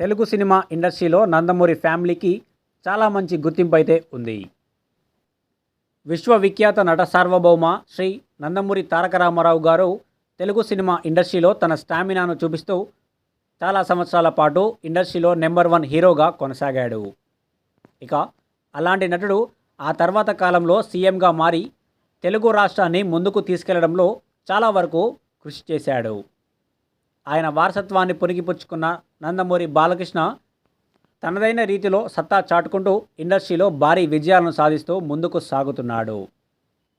Telugu cinema ఇండస్ట్రీలో నందమూరి ఫ్యామిలీకి చాలా మంచి గుర్తింపు అయితే ఉంది. విశ్వవిఖ్యాత నట సార్వభౌమ శ్రీ నందమూరి తారక రామారావు గారు తెలుగు సినిమా ఇండస్ట్రీలో తన స్టామినాను చూపిస్తూ చాలా సంవత్సరాల పాటు ఇండస్ట్రీలో నెంబర్ వన్ హీరోగా కొనసాగాడు. ఇక అలాంటి నటుడు ఆ తర్వాత కాలంలో సీఎంగా మారి తెలుగు రాష్ట్రాన్ని ముందుకు తీసుకెళ్ళడంలో చాలా వరకు కృషి చేశాడు. ఆయన వారసత్వాన్ని పురిగిపుచ్చుకున్న నందమూరి బాలకృష్ణ తనదైన రీతిలో సత్తా చాటుకుంటూ ఇండస్ట్రీలో భారీ విజయాలను సాధిస్తూ ముందుకు సాగుతున్నాడు.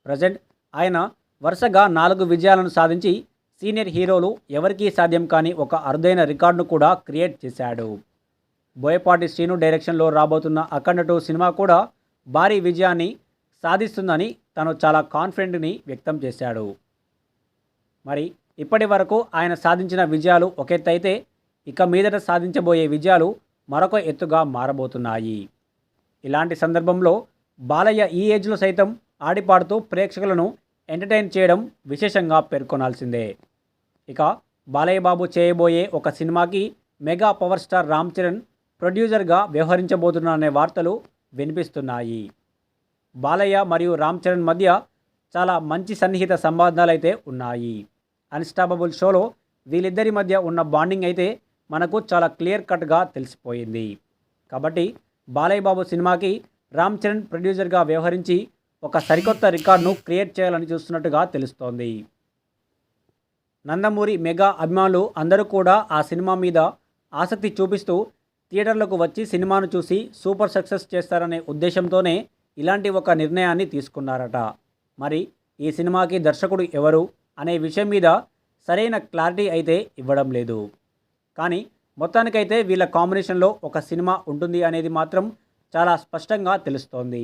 ప్రజెంట్ ఆయన వరుసగా నాలుగు విజయాలను సాధించి సీనియర్ హీరోలు ఎవరికీ సాధ్యం కాని ఒక అరుదైన రికార్డును కూడా క్రియేట్ చేశాడు. బోయపాటి శ్రీను డైరెక్షన్లో రాబోతున్న అఖండ టూ సినిమా కూడా భారీ విజయాన్ని సాధిస్తుందని తను చాలా కాన్ఫిడెంట్ని వ్యక్తం చేశాడు. మరి ఇప్పటి వరకు ఆయన సాధించిన విజయాలు ఒక ఇక మీదట సాధించబోయే విజయాలు మరొక ఎత్తుగా మారబోతున్నాయి. ఇలాంటి సందర్భంలో బాలయ్య ఈ ఏజ్లో సైతం ఆడిపాడుతూ ప్రేక్షకులను ఎంటర్టైన్ చేయడం విశేషంగా పేర్కొనాల్సిందే. ఇక బాలయ్య బాబు చేయబోయే ఒక సినిమాకి mega power star Ram Charan ప్రొడ్యూసర్గా వ్యవహరించబోతున్నారనే వార్తలు వినిపిస్తున్నాయి. బాలయ్య మరియు రామ్ చరణ్ మధ్య చాలా మంచి సన్నిహిత సంబంధాలు అయితే ఉన్నాయి. అన్స్టాపబుల్ షోలో వీళ్ళిద్దరి మధ్య ఉన్న బాండింగ్ అయితే మనకు చాలా క్లియర్ కట్గా తెలిసిపోయింది. కాబట్టి బాలయ్య బాబు సినిమాకి రామ్ చరణ్ ప్రొడ్యూసర్గా వ్యవహరించి ఒక సరికొత్త రికార్డును క్రియేట్ చేయాలని చూస్తున్నట్టుగా తెలుస్తోంది. నందమూరి మెగా అభిమానులు అందరూ కూడా ఆ సినిమా మీద ఆసక్తి చూపిస్తూ థియేటర్లకు వచ్చి సినిమాను చూసి సూపర్ సక్సెస్ చేస్తారనే ఉద్దేశంతోనే ఇలాంటి ఒక నిర్ణయాన్ని తీసుకున్నారట. మరి ఈ సినిమాకి దర్శకుడు ఎవరు అనే విషయం మీద సరైన క్లారిటీ అయితే ఇవ్వడం లేదు. కానీ మొత్తానికైతే వీళ్ళ కాంబినేషన్లో ఒక సినిమా ఉంటుంది అనేది మాత్రం చాలా స్పష్టంగా తెలుస్తోంది.